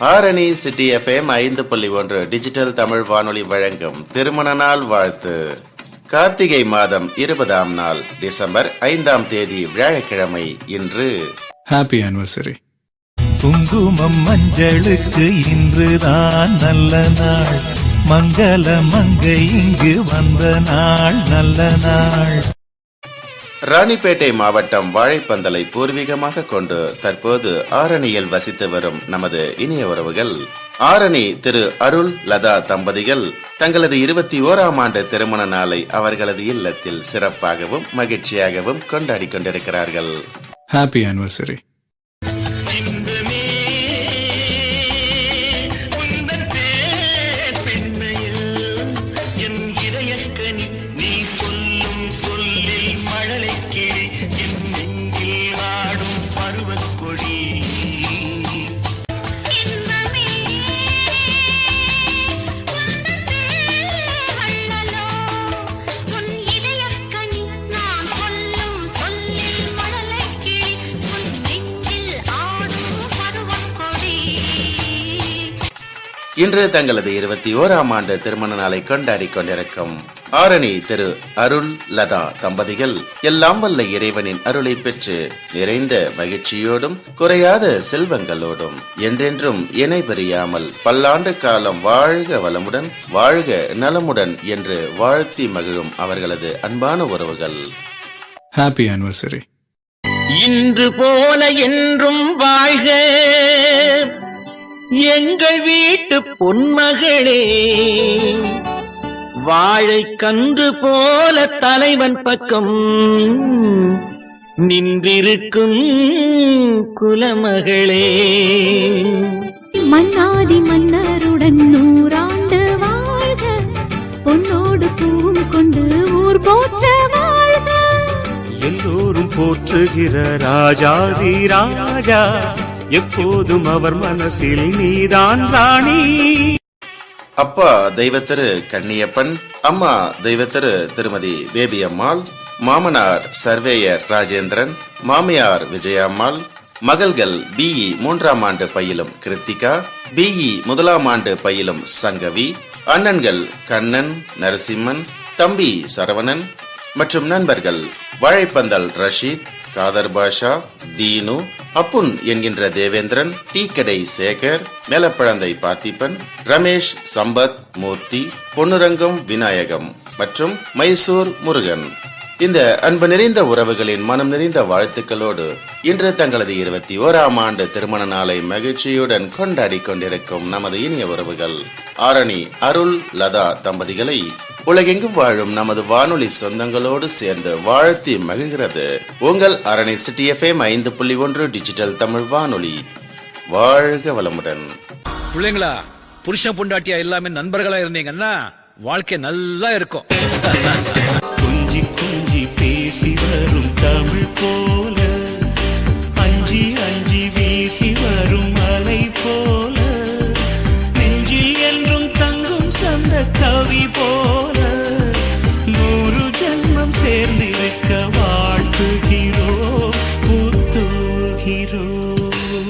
Arani city FM ஐந்து புள்ளி ஒன்று டிஜிட்டல் தமிழ் வானொலி வழங்கும் திருமண நாள் வாழ்த்து. கார்த்திகை மாதம் இருபதாம் நாள் டிசம்பர் ஐந்தாம் தேதி வியாழக்கிழமை இன்று. ஹாப்பி ஆனிவர்சரி குங்குமம் மஞ்சளுக்கு இன்றுதான் நல்ல நாள். மங்கள மங்கை இங்கு வந்த நாள் நல்ல நாள். ராணிப்பேட்டை மாவட்டம் வாழைப்பந்தலை பூர்வீகமாக கொண்டு தற்போது ஆரணியில் வசித்து வரும் நமது இனிய உறவுகள். ஆரணி திரு அருள் லதா தம்பதிகள் தங்களது இருபத்தி ஓராம் ஆண்டு திருமண நாளை அவர்களது இல்லத்தில் சிறப்பாகவும் மகிழ்ச்சியாகவும் கொண்டாடி கொண்டிருக்கிறார்கள். ஹாப்பி ஆனிவர்சரி இன்று தங்களது இருபத்தி ஓராம் ஆண்டு திருமண நாளை கொண்டாடி கொண்டிருக்கும் ஆரணி திரு அருள் லதா தம்பதிகள் எல்லாம் வல்ல இறைவனின் அருளை பெற்று நிறைந்த மகிழ்ச்சியோடும் குறையாத செல்வங்களோடும் என்றென்றும் இணை பிரியாமல் பல்லாண்டு காலம் வாழ்க வளமுடன் வாழ்க நலமுடன் என்று வாழ்த்தி மகிழும் அவர்களது அன்பான உறவுகள். ஹாப்பி ஆனிவர்சரி இன்று போல என்றும் வாழ்க எங்கள் வீட்டு பொன்மகளே வாழை கன்று போல தலைவன் பக்கம் நின்றிருக்கும் குலமகளே. மன்னாதி மன்னருடன் நூறாண்டு வாழ்க பொன்னோடு பூவும் கொண்டு ஊர் போற்ற வாழ்க. எல்லோரும் போற்றுகிற ராஜாதி ராஜா எப்போதும் அவர் மனசில் நீதான் ராணி. அப்பா தெய்வத்திரு கண்ணியப்பன் அம்மா தெய்வத்திரு திருமதி பேபி அம்மாள் மாமனார் சர்வேயர் ராஜேந்திரன் மாமியார் விஜயம்மாள் மகள்கள் பிஇ மூன்றாம் ஆண்டு பயிலும் கிருத்திகா பிஇ முதலாம் ஆண்டு பயிலும் சங்கவி அண்ணன்கள் கண்ணன் நரசிம்மன் தம்பி சரவணன் மற்றும் நண்பர்கள் வாழைப்பந்தல் ரஷீத் காதர் பாஷா தீனு அப்புன் என்கின்ற தேவேந்திரன் டீ கடை சேகர் மேலப்பழந்தை பார்த்திபன் ரமேஷ் சம்பத் மூர்த்தி பொன்னுரங்கம் விநாயகம் மற்றும் மைசூர் முருகன். இந்த அன்பு நிறைந்த உறவுகளின் மனம் நிறைந்த வாழ்த்துக்களோடு இன்று தங்களது இருபத்தி ஓராம் ஆண்டு திருமண நாளை மகிழ்ச்சியுடன் கொண்டாடி கொண்டிருக்கும் நமது இனிய உறவுகள் ஆரணி அருள் லதா தம்பதிகளை உலகெங்கும் வாழும் நமது வானொலி சொந்தங்களோடு சேர்ந்து வாழ்த்தி மகிழ்கிறது. உங்கள் அரணி சிட்டி எஃப்எம் ஐந்து புள்ளி ஒன்று டிஜிட்டல் தமிழ் வானொலி. வாழ்க வளமுடன். பிள்ளைங்களா புருஷன் பொண்டாட்டியா எல்லாமே நண்பர்களா இருந்தீங்கன்னா வாழ்க்கை நல்லா இருக்கும். போ